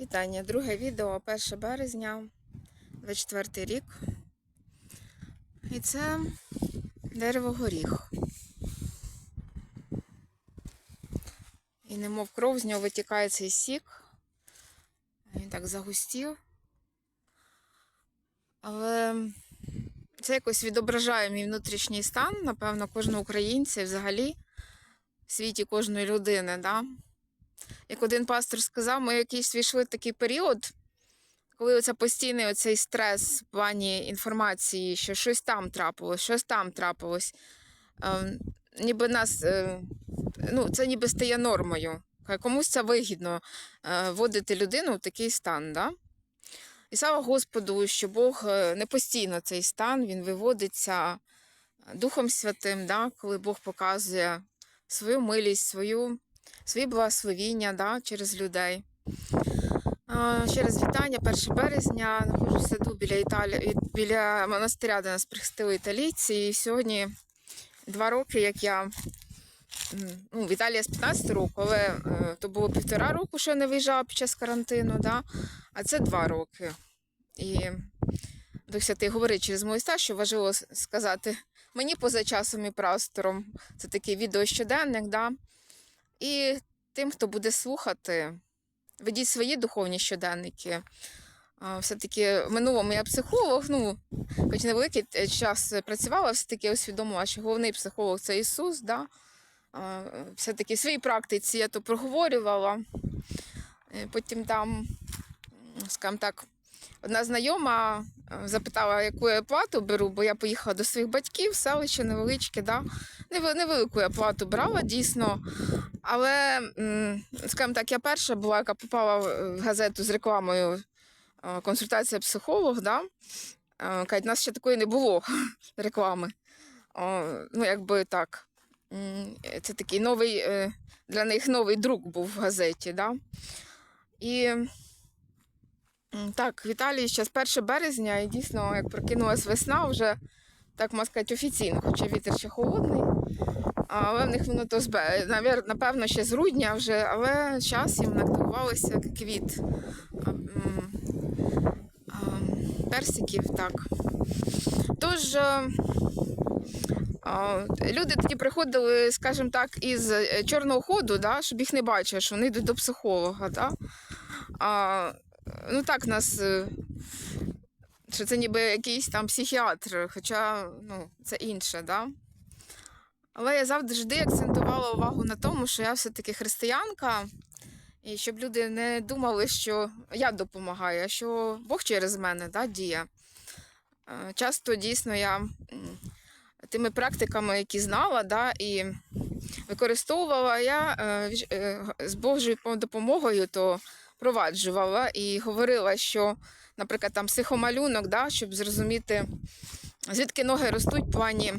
Вітання, друге відео 1 березня, 24 рік. І це дерево горіх. І немов кров з нього витікає цей сік. Він так загустів. Але це якось відображає мій внутрішній стан, напевно, кожного українця і взагалі в світі кожної людини. Да? Як один пастор сказав, ми якийсь війшли в такий період, коли оце постійний оцей стрес в плані інформації, що щось там трапилось, щось там трапилось. Е, ніби нас, е, ну, це ніби стає нормою. Комусь це вигідно е, вводити людину в такий стан. Да? І слава Господу, що Бог е, не постійно цей стан, він виводиться Духом Святим, да? коли Бог показує свою милість, свою свої благословіння да, через людей. Раз вітання, 1 березня. Знаходжусь в саду біля Італі... біля монастиря, де нас прихистили італійці. І сьогодні два роки, як я ну, в Італії з 15 року, але е, то було півтора року, що я не виїжджала під час карантину, да? а це два роки. І Дух Святий говорить через мою ста, що важливо сказати мені поза часом і простором. Це такий відеощоденник, да? І тим, хто буде слухати, ведіть свої духовні щоденники. Все-таки в минулому я психолог, ну, хоч невеликий е, час працювала, все-таки усвідомила, що головний психолог це Ісус. Да? Все-таки в своїй практиці я то проговорювала. Е, Потім там, скажімо так, одна знайома запитала, яку я плату беру, бо я поїхала до своїх батьків, селище невеличке, да? Невелику я плату брала дійсно. Але, скажімо так, я перша була, яка попала в газету з рекламою е, консультація психолог, да? Е, Кажуть, у нас ще такої не було реклами. Ну, якби так. Це такий новий е, для них новий друк був в газеті. Да? І так, в Італії зараз 1 березня, і дійсно, як прокинулась весна, вже так можна сказати, офіційно, хоча вітер ще холодний. Але в них воно то збе. Напевно, ще з грудня вже, але час їм активувалося як квіт персиків, так. Тож е, люди тоді приходили, скажімо так, із е, чорного ходу, да, щоб їх не бачили, що вони йдуть до психолога. Да? Ну так нас. е, Що це ніби якийсь там психіатр, хоча ну, це інше, да? Але я завжди акцентувала увагу на тому, що я все-таки християнка, і щоб люди не думали, що я допомагаю, а що Бог через мене да, діє. Е, Часто дійсно я тими практиками, які знала, да, і використовувала, я е, з Божою допомогою то проваджувала і говорила, що, наприклад, там психомалюнок, да, щоб зрозуміти, звідки ноги ростуть в плані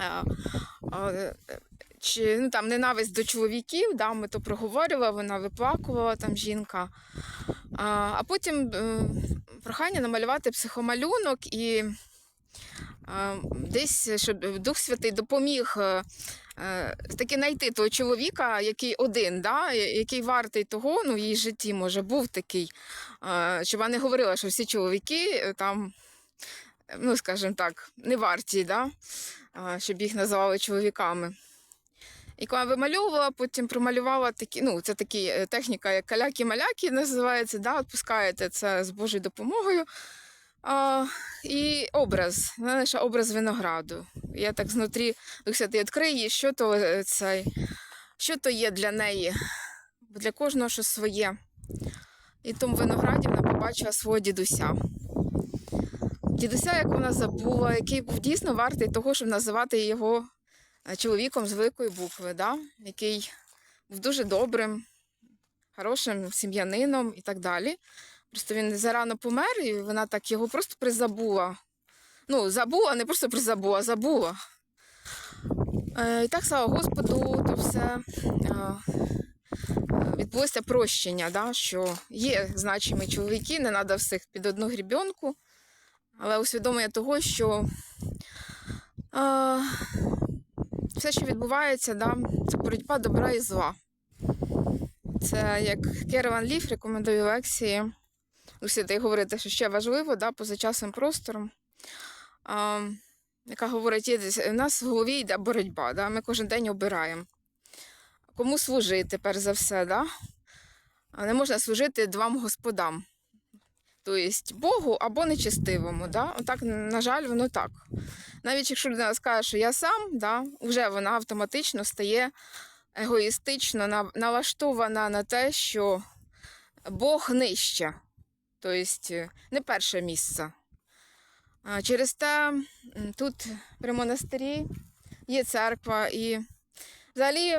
а, а, чи ну, там ненависть до чоловіків, да, ми то проговорювали, вона виплакувала там жінка. А, а потім е, прохання намалювати психомалюнок і а, десь, щоб Дух Святий допоміг е, е, таки знайти того чоловіка, який один, да, який вартий того, ну в її житті, може, був такий, е, щоб вона не говорила, що всі чоловіки е, там, ну, скажімо так, не варті, да, щоб їх називали чоловіками. І коли вимальовувала, потім промалювала такі, ну, це такі е, техніка, як каляки-маляки називається, да, відпускаєте це з Божою допомогою. А, і образ, знаєш, образ винограду. Я так знутрі Дух Святий відкриє, що то е, цей, що то є для неї. Для кожного щось своє. І тому винограді вона побачила свого дідуся. Дідуся, як вона забула, який був дійсно вартий того, щоб називати його е, чоловіком з великої букви, да? який був дуже добрим, хорошим сім'янином і так далі. Просто він зарано помер, і вона так його просто призабула. Ну, забула, не просто призабула, забула. Е, і так, слава Господу, то все е, відбулося прощення, да, що є значимі чоловіки, не треба всіх під одну грібенку, але усвідомлення того, що е, все, що відбувається, да, це боротьба добра і зла. Це як Керван Ліф рекомендує лекції. Усі говорити, що ще важливо, да, поза часом простором. А, яка говорить, у нас в голові йде боротьба, да? ми кожен день обираємо. Кому служити, перш за все, да? Не можна служити двом господам. Тобто Богу або нечестивому. Да? Отак, на жаль, воно так. Навіть якщо людина скаже, що я сам, да, вже вона автоматично стає егоїстично налаштована на те, що Бог нижче, тобто не перше місце. Через те тут при монастирі є церква, і взагалі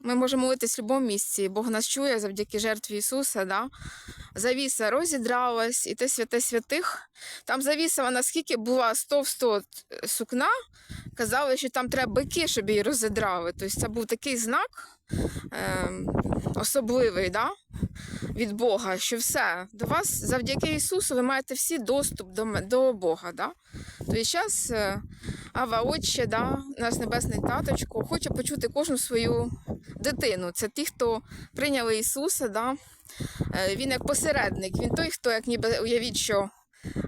ми можемо молитись в будь-якому місці. Бог нас чує завдяки жертві Ісуса. Да? Завіса розідралась, і те святе святих. Там завіса, вона скільки була 100 в 100 сукна, казали, що там треба бики, щоб її розідрали. Тобто це був такий знак е, особливий да? від Бога, що все, до вас завдяки Ісусу ви маєте всі доступ до, до Бога. Да? Тобто зараз Ава Отче, да, наш небесний таточко, хоче почути кожну свою дитину. Це ті, хто прийняли Ісуса. Да? Е, Він як посередник, він той, хто, як ніби уявіть, що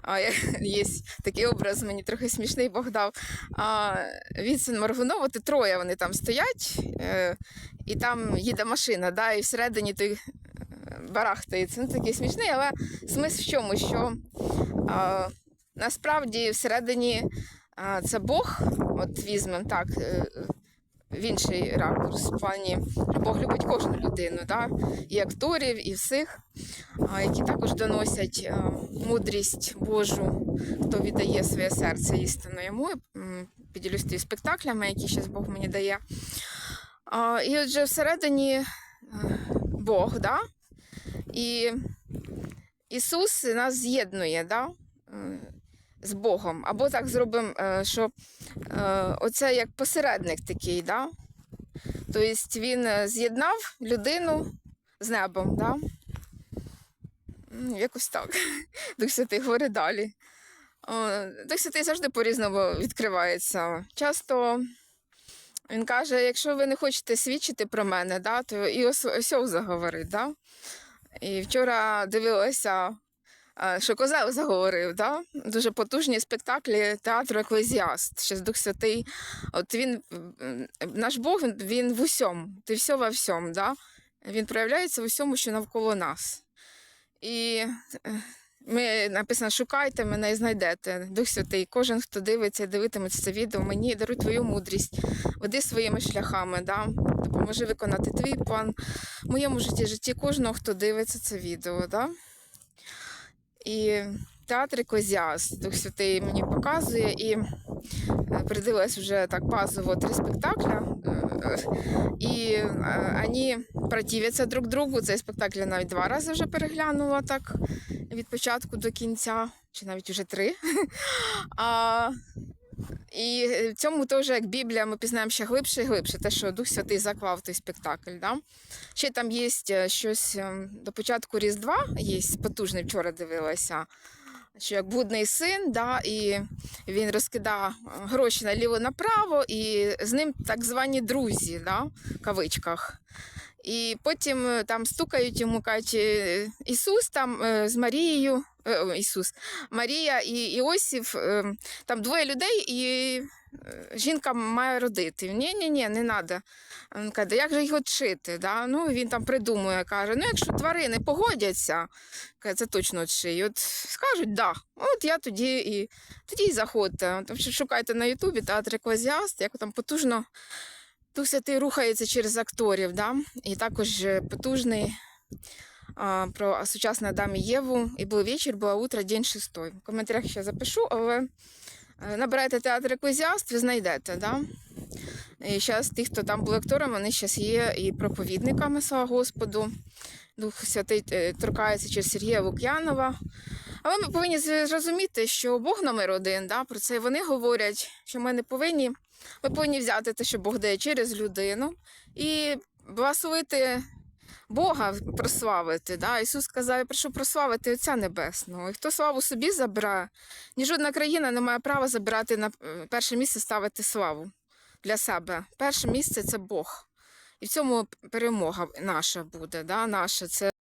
а, є такий образ, мені трохи смішний Бог дав. А, від Сен Маргунова, ти троє вони там стоять, е, і там їде машина, да, і всередині той е, барахтається. Ну, такий смішний, але смисл в чому, що а, насправді всередині а, це Бог, от візьмемо так. Е, В інший ракурс, в плані Бог любить кожну людину, да? і акторів, і всіх, які також доносять мудрість Божу, хто віддає своє серце істинно йому. Поділюсь тією спектаклями, які зараз Бог мені дає. І отже, всередині е, Бог, да? і Ісус нас з'єднує да? З Богом. Або так зробимо, е, що е, оце як посередник такий, да? Тобто він е, з'єднав людину з небом, да? Якось так. Дух Святий говорить далі. Дух Святий завжди по-різному відкривається. Часто він каже: якщо ви не хочете свідчити про мене, да, то і ось, ось заговорить. Да? І вчора дивилася, що козел заговорив. Да? Дуже потужні спектаклі театру Еклезіаст. Ще Дух Святий. От він, наш Бог, він, він в усьому, ти все во всьому. Да? Він проявляється в усьому, що навколо нас. І е, ми написано, шукайте мене і знайдете. Дух Святий, кожен, хто дивиться і дивитиметься це відео, мені даруй твою мудрість, веди своїми шляхами, да? допоможи виконати твій план в моєму житті, житті кожного, хто дивиться це відео. Да? І театр Козяз Дух Святий мені показує і е, придивилась вже так базово три спектакля. е, І е, вони противляться друг другу. Цей спектакль я навіть два рази вже переглянула так від початку до кінця, чи навіть уже три. А, і в цьому теж, як Біблія, ми пізнаємо ще глибше і глибше, те, що Дух Святий заклав той спектакль. Да? Ще там є е, щось е, до початку Різдва, є потужний, вчора дивилася, що як блудний син, да, і він розкидав е, гроші наліво направо, і з ним так звані друзі, да, в кавичках. І потім е, там стукають йому, кажуть, «Е, Ісус там е, з Марією, Ісус, Марія і Іосиф, там двоє людей, і е, жінка має родити. Ні, ні, ні, не треба. Він каже, як же його вчити? Да? Ну, він там придумує, каже, ну якщо тварини погодяться, каже, це точно вчи. От скажуть, да, от я тоді і тоді і заходьте. Ще шукайте на Ютубі театр Еклезіаст, як там потужно Дух Святий рухається через акторів, да? і також е, потужний про сучасну Адам і Єву. І був вечір, була утро, день шестой. В коментарях ще запишу, але е, набирайте театр Еклезіаст, ви знайдете. Да? І зараз ті, хто там були акторами, вони зараз є і проповідниками, слава Господу. Дух Святий е, торкається через Сергія Лук'янова. Але ми повинні зрозуміти, що Бог номер один, да? про це вони говорять, що ми не повинні, ми повинні взяти те, що Бог дає через людину, і благословити Бога, прославити. Да? Ісус сказав, я прошу прославити Отця Небесного. І хто славу собі забирає, ні жодна країна не має права забирати на е, перше місце ставити славу для себе. Перше місце це Бог. І в цьому перемога наша буде. Да? Наша це